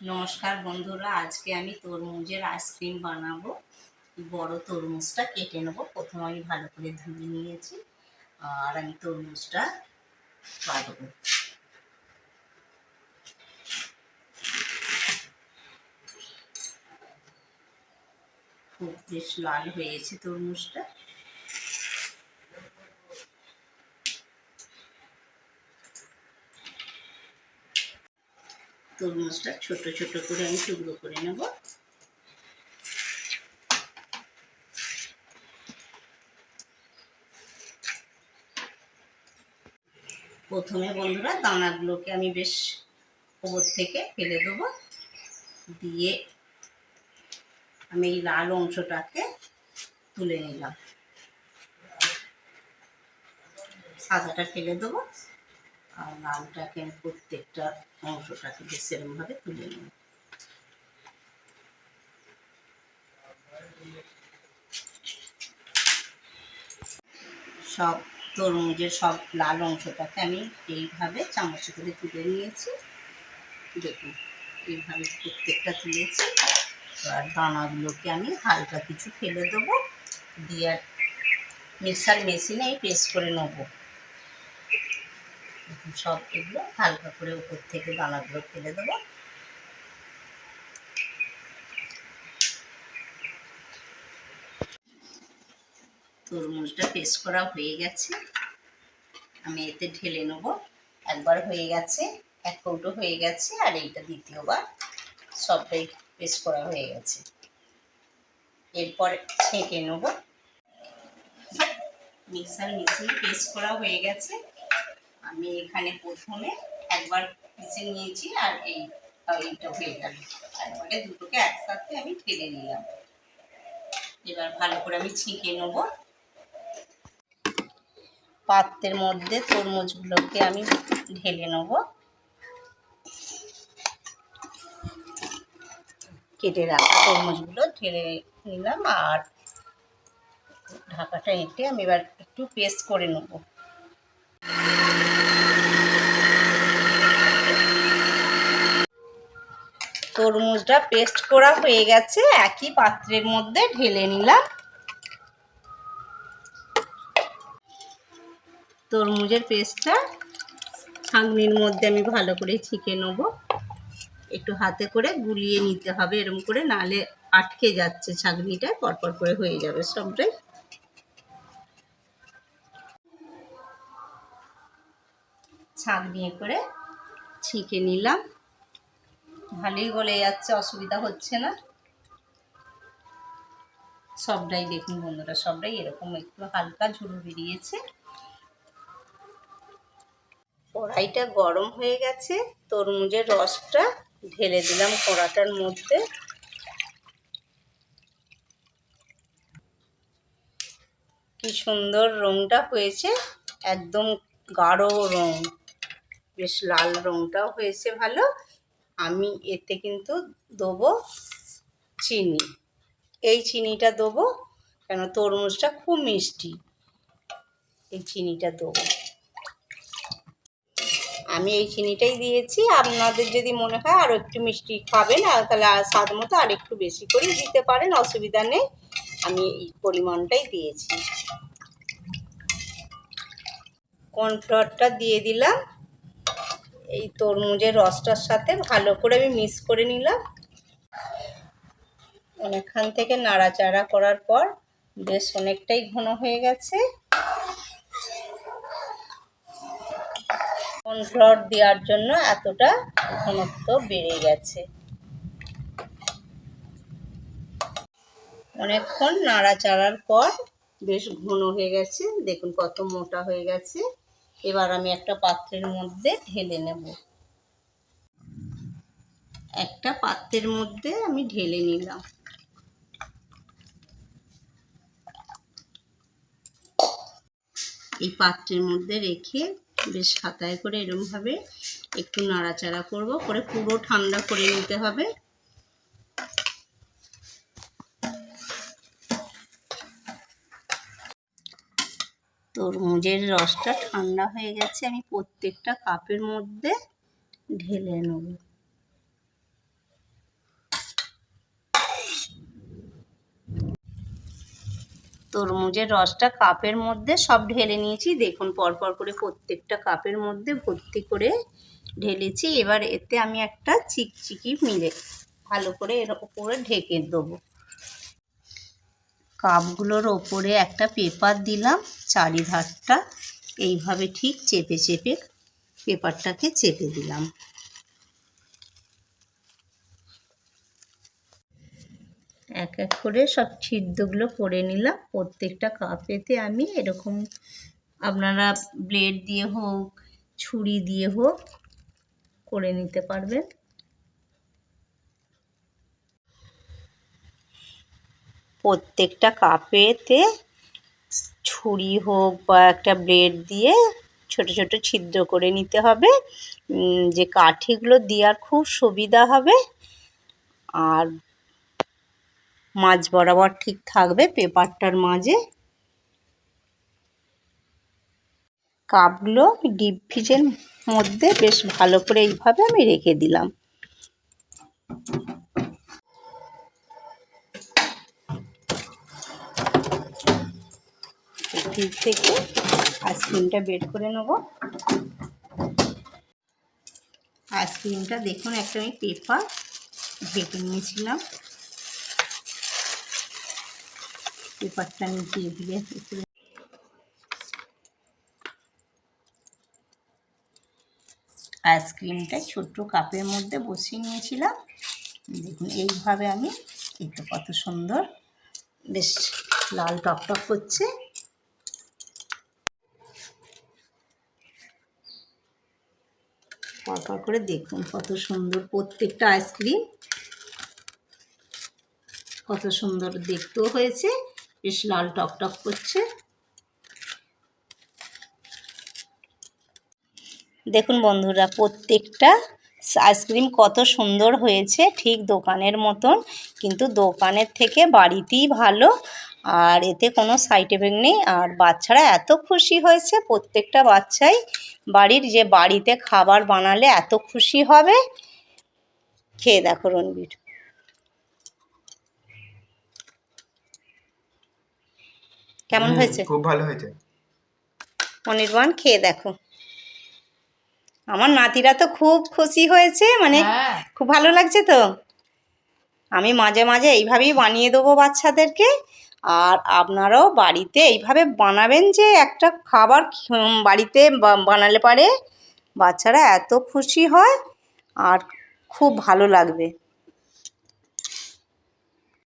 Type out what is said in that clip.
নমস্কার বন্ধুরা, আজকে আমি তরমুজের আইসক্রিম বানাবো। বড় তরমুজটা কেটে নেব। প্রথমে আমি ভালো করে ধুয়ে নিয়েছি আর আমি তরমুজটা কাটবো খুব বেশ লাল হয়েছে তরমুজটা। তরমুজটা ছোট ছোট করে আমি টুকরো করে নেব। প্রথমে বন্ধুরা দানাগুলোকে আমি বেশ ওপর থেকে ফেলে দেবো। দিয়ে আমি এই লাল অংশটাকে তুলে নিলাম। সাদাটা ফেলে দেবো। আর লালটাকে আমি প্রত্যেকটা অংশটাকে বেশ এরমভাবে তুলে নেব। সব তরমুজের সব লাল অংশটাকে আমি এইভাবে চামচ করে তুলে নিয়েছি। দেখুন, এইভাবে প্রত্যেকটা তুলেছি। আর দানাগুলোকে আমি হালকা কিছু ফেলে দেবো। দিয়ে মিক্সার মেশিনে পেস্ট করে নেব। সব এগুলো হালকা করে উপর থেকে দানাগুলো ফেলে দেবো। তরমুজটা পেস্ট করা হয়ে গেছে। আমি এতে ঢেলে নেব। একবার হয়ে গেছে, এক কৌটো হয়ে গেছে, আর এইটা দ্বিতীয়বার সবটাই পেস্ট করা হয়ে গেছে। এরপর ছেঁকে নেব। মিক্সার মেশিনে পেস্ট করা হয়ে গেছে। আমি এখানে প্রথমে একবার পিসে নিয়েছি আর এই এইটা হয়ে গেল। একবারে দুটোকে একসাথে আমি ঠেলে নিলাম। এবার ভালো করে আমি ছিঁকে নেব। পাত্রের মধ্যে তরমুজগুলোকে আমি ঢেলে নেব। কেটে রাখা তরমুজগুলো ঢেলে নিলাম আর ঢাকাটা এঁটে আমি এবার একটু পেস্ট করে নেব। তরমুজটা পেস্ট করা হয়ে গেছে, একই পাত্রের মধ্যে ঢেলে নিলাম। তরমুজের পেস্টটা ছাঁকনির মধ্যে আমি ভালো করে ছিঁকে নেব। একটু হাতে করে গুলিয়ে নিতে হবে এরকম করে, নালে আটকে যাচ্ছে ছাঁকনিটা, পরপর করে হয়ে যাবে সবটাই। ছাঁকনি করে ছিঁকে নিলাম। ভালোই গলে যাচ্ছে, অসুবিধা হচ্ছে না। সবটাই দেখুন বন্ধুরা, সবটাই এরকম একটু হালকা ঝুড়ো বেরিয়েছে। কড়াইটা গরম হয়ে গেছে, তরমুজের রসটা ঢেলে দিলাম কড়াটার মধ্যে। কি সুন্দর রংটা হয়েছে, একদম গাঢ় রং, বেশ লাল রংটাও হয়েছে ভালো। আমি এতে কিন্তু দেবো চিনি। এই চিনিটা দেবো কেন তরমুজটা খুব মিষ্টি। এই চিনিটা দেবো। আমি এই চিনিটাই দিয়েছি। আপনাদের যদি মনে হয় আরও একটু মিষ্টি খাবেন, আর তাহলে স্বাদ মতো আর একটু বেশি করে দিতে পারেন, অসুবিধা নেই। আমি এই পরিমাণটাই দিয়েছি। কর্নফ্লাওয়ারটা দিয়ে দিলাম। এই তরমুজের রসটার সাথে ভালো করে আমি মিক্স করে নিলাম। অনেকক্ষণ থেকে নাড়াচাড়া করার পর বেশ অনেকটাই ঘন হয়ে গেছে। কর্নফ্লাওয়ার দেওয়ার জন্য এতটা ঘনত্ব বেড়ে গেছে। অনেকক্ষণ নাড়াচাড়ার পর বেশ ঘন হয়ে গেছে। দেখুন কত মোটা হয়ে গেছে। এবার আমি একটা পাত্রের মধ্যে ঢেলে নেব। একটা পাত্রের মধ্যে আমি ঢেলে নিলাম। এই পাত্রের মধ্যে রেখে বেশ হাতায় করে এরমভাবে একটু নাড়াচাড়া করব। করে পুরো ঠান্ডা করে নিতে হবে। তরমুজের রসটা ঠান্ডা হয়ে গেছে, আমি প্রত্যেকটা কাপের মধ্যে ঢেলে নেব। তরমুজের রসটা কাপের মধ্যে সব ঢেলে নিয়েছি, দেখুন পরপর করে প্রত্যেকটা কাপের মধ্যে ভর্তি করে ঢেলেছি। এবার এতে আমি একটা চিকচিকি মিলে ভালো করে এর উপরে ঢেকে দেবো। কাপগুলোর ওপরে একটা পেপার দিলাম, চারিধারটা এইভাবে ঠিক চেপে চেপে পেপারটাকে চেপে দিলাম। এক এক করে সব ছিদ্রগুলো করে নিলাম। প্রত্যেকটা কাপেতে আমি এরকম আপনারা ব্লেড দিয়ে হোক, ছুরি দিয়ে হোক করে নিতে পারবেন। প্রত্যেকটা কাপেতে ছুরি হোক বা একটা ব্লেড দিয়ে ছোট ছোট ছিদ্র করে নিতে হবে। যে কাঠিগুলো দেওয়ার খুব সুবিধা হবে। আর মাঝ বরাবর ঠিক থাকবে পেপারটার মাঝে। কাপগুলো ডিপ ফ্রিজের মধ্যে বেশ ভালো করে এইভাবে আমি রেখে দিলাম। ফ্রিজ থেকে আইসক্রিমটা বের করে নেব। আইসক্রিমটা দেখুন, একটা আমি পেপার ঢেকে নিয়েছিলাম। পেপারটা আমি দিয়ে দিয়ে আইসক্রিমটা ছোট্ট কাপের মধ্যে বসিয়ে নিয়েছিলাম। দেখুন, এইভাবে আমি তো কত সুন্দর, বেশ লাল টকটক করছে। পরপর করে দেখুন কত সুন্দর প্রত্যেকটা আইসক্রিম। কত সুন্দর দেখতেও হয়েছে, বেশ লাল টকটক করছে। দেখুন বন্ধুরা, প্রত্যেকটা আইসক্রিম কত সুন্দর হয়েছে, ঠিক দোকানের মতন। কিন্তু দোকানের থেকে বাড়িতেই ভালো আর এতে কোনো সাইড এফেক্ট নেই। আর বাচ্চারা এত খুশি হয়েছে প্রত্যেকটা বাচ্চাই বাড়ির যে বাড়িতে খাবার বানালে এত খুশি হবে। খেয়ে দেখো রণবীর। কেমন হয়েছে? খুব ভালো হয়েছে। অনির্বাণ খেয়ে দেখো। আমার নাতিরা তো খুব খুশি হয়েছে মানে হ্যাঁ। খুব ভালো লাগছে তো। আমি মাঝে মাঝে এইভাবেই বানিয়ে দেবো বাচ্চাদেরকে। আর আপনারাও বাড়িতে এইভাবে বানাবেন যে একটা খাবার বাড়িতে বানালে পারে। বাচ্চারা এত খুশি হয় আর খুব ভালো লাগবে।